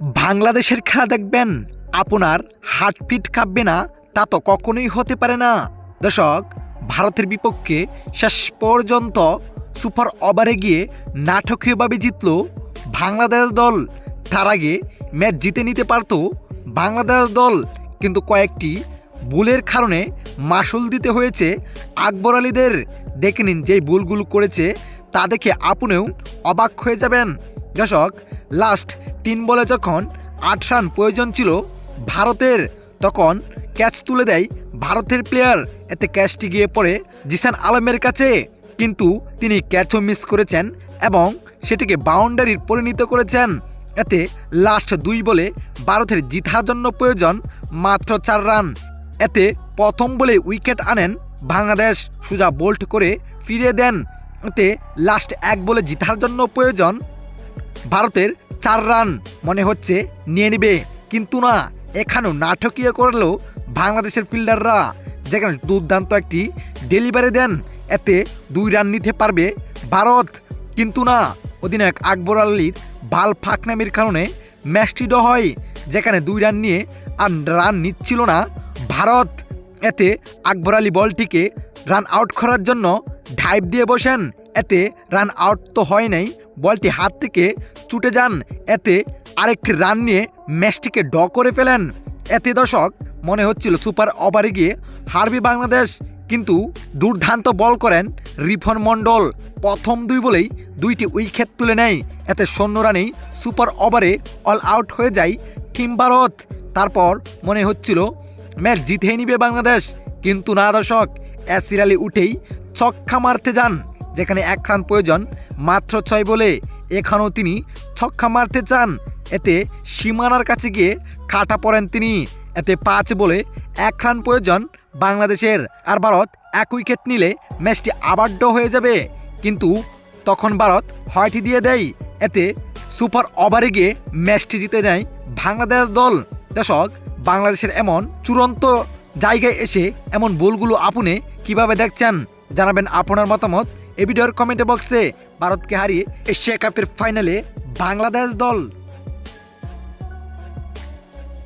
বাংলাদেশের খেলা দেখবেন। আপনার হার্টবিট কাঁপবে না, তা তো কখনোই হতে পারে না। দর্শক, ভারতের বিপক্ষে শেষ পর্যন্ত সুপার ওভারে গিয়ে নাটকীয়ভাবে জিতল বাংলাদেশ দল। তার আগে ম্যাচ জিতে নিতে পারত বাংলাদেশ দল, কিন্তু কয়েকটি ভুলের কারণে মাসুল দিতে হয়েছে আকবর আলীদের। দেখে নিন যে ভুলগুলো করেছে, তা দেখে আপনিও অবাক হয়ে যাবেন। দর্শক লাস্ট তিন বলে যখন আট রান প্রয়োজন ছিল ভারতের, তখন ক্যাচ তুলে দেয় ভারতের প্লেয়ার এতে ক্যাচটি গিয়ে পড়ে জিসান আলমের কাছে। কিন্তু তিনি ক্যাচও মিস করেছেন এবং সেটিকে বাউন্ডারির পরিণত করেছেন। এতে লাস্ট দুই বলে ভারতের জিতার জন্য প্রয়োজন মাত্র চার রান। এতে প্রথম বলে উইকেট আনেন বাংলাদেশ। সুজা বোল্ট করে ফিরিয়ে দেন। এতে লাস্ট এক বলে জিতার জন্য প্রয়োজন ভারতের চার রান মনে হচ্ছে নিয়ে নেবে। কিন্তু না, এখানেও নাটকীয় করলেও বাংলাদেশের ফিল্ডাররা যেখানে দুর্দান্ত একটি ডেলিভারি দেন, এতে দুই রান নিতে পারবে ভারত। কিন্তু না, অধিনায়ক আকবর আলীর বাল ফাঁকনামির কারণে ম্যাচটি ড হয়, যেখানে দুই রান নিয়ে আর রান নিচ্ছিল না ভারত। এতে আকবর আলী বলটিকে রান আউট করার জন্য ঢাইভ দিয়ে বসেন এতে রান আউট তো হয় নাই, বলটি হাত থেকে ছুটে যান, এতে আরেকটি রান নিয়ে ম্যাচটিকে ড করে ফেলেন। এতে দর্শক, মনে হচ্ছিল সুপার ওভারে গিয়ে হারবি বাংলাদেশ, কিন্তু দুর্ধান্ত বল করেন রিফন মণ্ডল। প্রথম দুই বলেই দুইটি উইকেট তুলে নেয়। এতে শূন্য রানেই সুপার ওভারে অল আউট হয়ে যায় টিম ভারত। তারপর মনে হচ্ছিল ম্যাচ জিতে নিবে বাংলাদেশ, কিন্তু না দর্শক অ্যাসির আলী উঠেই ছক্কা মারতে যান। যেখানে এক রান প্রয়োজন, মাত্র ছয় বলে এখানেও তিনি ছক্কা মারতে চান। এতে সীমানার কাছে গিয়ে কাটা পড়েন তিনি। এতে পাঁচ বলে এক রান প্রয়োজন বাংলাদেশের। আর ভারত এক উইকেট নিলে ম্যাচটি আবার ড হয়ে যাবে। কিন্তু তখন ভারত হয়টি দিয়ে দেয়। এতে সুপার ওভারে গিয়ে ম্যাচটি জিতে নেয় বাংলাদেশ দল। দর্শক, বাংলাদেশের এমন চূড়ান্ত জায়গায় এসে এমন ভুলগুলো আপনি কীভাবে দেখছেন? জানাবেন আপনার মতামত। এই ভিডিওর কমেন্ট বক্সে ভারতকে হারিয়ে এশিয়া কাপের ফাইনালে বাংলাদেশ দল